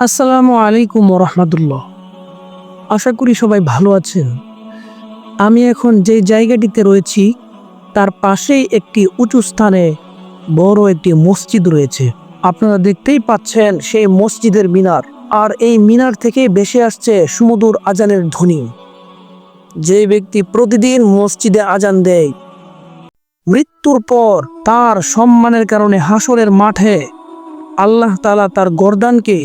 আসসালামু আলাইকুম রহমতুল্লাহ আশা করি সবাই ভালো আছেন। আমি এখন যে জায়গাটিতে রয়েছি, তার পাশেই একটি উঁচু স্থানে বড় একটি মসজিদ রয়েছে। আপনারা দেখতেই পাচ্ছেন সেই মসজিদের মিনার। আর এই মিনার থেকে ভেসে আসছে সুমধুর আজানের ধ্বনি। যে ব্যক্তি প্রতিদিন মসজিদে আজান দেয়, মৃত্যুর পর তার সম্মানের কারণে হাসরের মাঠে আল্লাহ তালা তার গর্দানকে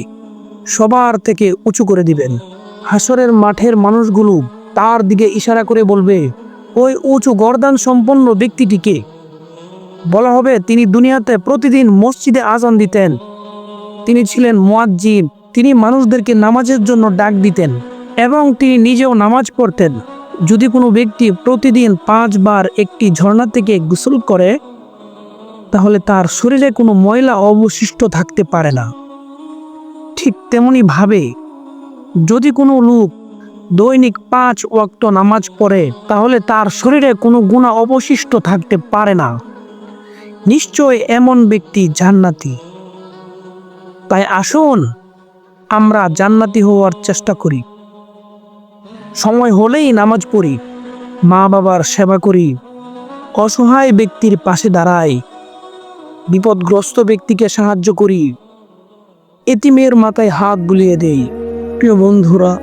সবার থেকে উঁচু করে দিবেন। হাসরের মাঠের মানুষগুলো তার দিকে ইশারা করে বলবে, ওই উঁচু গর্দান সম্পন্ন ব্যক্তিটিকে বলা হবে, তিনি দুনিয়াতে প্রতিদিন মসজিদে আজান দিতেন। তিনি ছিলেন মোয়াজ্জিম তিনি মানুষদেরকে নামাজের জন্য ডাক দিতেন এবং তিনি নিজেও নামাজ পড়তেন। যদি কোনো ব্যক্তি প্রতিদিন পাঁচবার একটি ঝর্ণা থেকে গোসল করে, তাহলে তার শরীরে কোনো ময়লা অবশিষ্ট থাকতে পারে না। ঠিক তেমনি ভাবে। যদি কোনো লোক দৈনিক পাঁচ ওয়াক্ত নামাজ পড়ে, তাহলে তার শরীরে কোনো গুণা অবশিষ্ট থাকতে পারে না। নিশ্চয় এমন ব্যক্তি জান্নাতি। তাই আসুন, আমরা জান্নাতি হওয়ার চেষ্টা করি। সময় হলেই নামাজ পড়ি, মা বাবার সেবা করি, অসহায় ব্যক্তির পাশে দাঁড়াই, বিপদগ্রস্ত ব্যক্তিকে সাহায্য করি। এতিমের মাথায় হাত বুলিয়ে দেই। প্রিয় বন্ধুরা,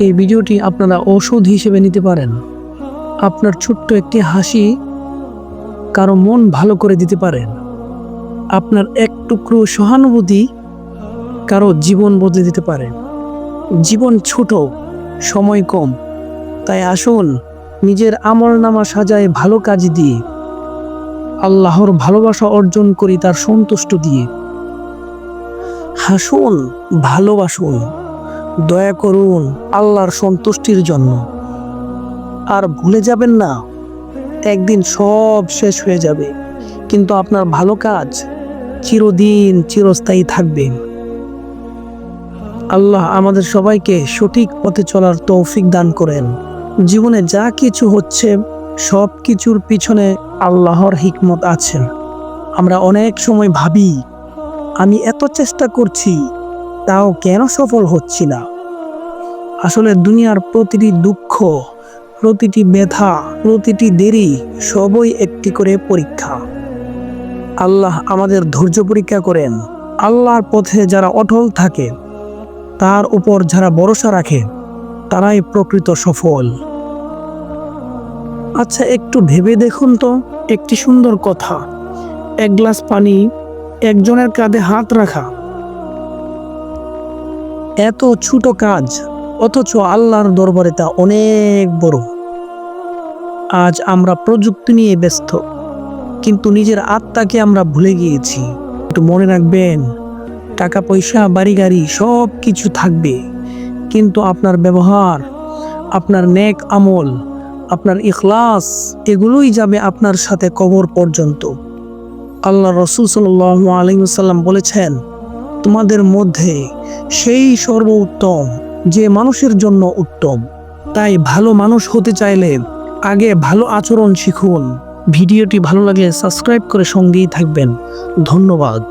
এই ভিডিওটি আপনারা ওষুধ হিসেবে নিতে পারেন। আপনার ছোট্ট একটি হাসি কারও মন ভালো করে দিতে পারেন। আপনার এক টুকরো সহানুভূতি কারও জীবন বদলে দিতে পারে। জীবন ছোট, সময় কম। তাই আসুন, নিজের আমল নামা সাজায় ভালো কাজ দিয়ে, আল্লাহর ভালোবাসা অর্জন করি তার সন্তুষ্ট দিয়ে। হাসুন, ভালোবাসুন, দয়া করুন আল্লাহর সন্তুষ্টির জন্য। আর ভুলে যাবেন না, একদিন সব শেষ হয়ে যাবে। কিন্তু আপনার ভালো কাজ চিরদিন চিরস্থায়ী থাকবে। আল্লাহ আমাদের সবাইকে সঠিক পথে চলার তৌফিক দান করেন। জীবনে যা কিছু হচ্ছে সব কিছুর পিছনে আল্লাহর হিকমত আছেন আমরা অনেক সময় ভাবি আমি এত চেষ্টা করছি, তাও কেন সফল হচ্ছি না? আসলে দুনিয়ার প্রতিটি দুঃখ, প্রতিটি ব্যথা, প্রতিটি দেরি সবই একটি করে পরীক্ষা। আল্লাহ আমাদের ধৈর্য পরীক্ষা করেন। আল্লাহর পথে যারা অটল থাকে, তার উপর যারা ভরসা রাখে, তারাই প্রকৃত সফল। আচ্ছা একটু ভেবে দেখুন তো, একটি সুন্দর কথা। এক গ্লাস পানি একজনের কাঁধে হাত রাখা। এত ছোট কাজ, অথচ আল্লাহর দরবারে তা অনেক বড়। আজ আমরা প্রযুক্তি নিয়ে ব্যস্ত, কিন্তু নিজের আত্মাকে আমরা ভুলে গিয়েছি। একটু মনে রাখবেন, টাকা, পয়সা, বাড়ি, গাড়ি, সব কিছু থাকবে। কিন্তু আপনার ব্যবহার, আপনার নেক আমল, আপনার ইখলাস, এগুলোই যাবে আপনার সাথে কবর পর্যন্ত। আল্লাহ রসুল সাল্লাহ আলিমসাল্লাম বলেছেন, তোমাদের মধ্যে সেই সর্বোত্তম যে মানুষের জন্য উত্তম। তাই ভালো মানুষ হতে চাইলে আগে ভালো আচরণ শিখুন। ভিডিওটি ভালো লাগলে সাবস্ক্রাইব করে সঙ্গেই থাকবেন। ধন্যবাদ।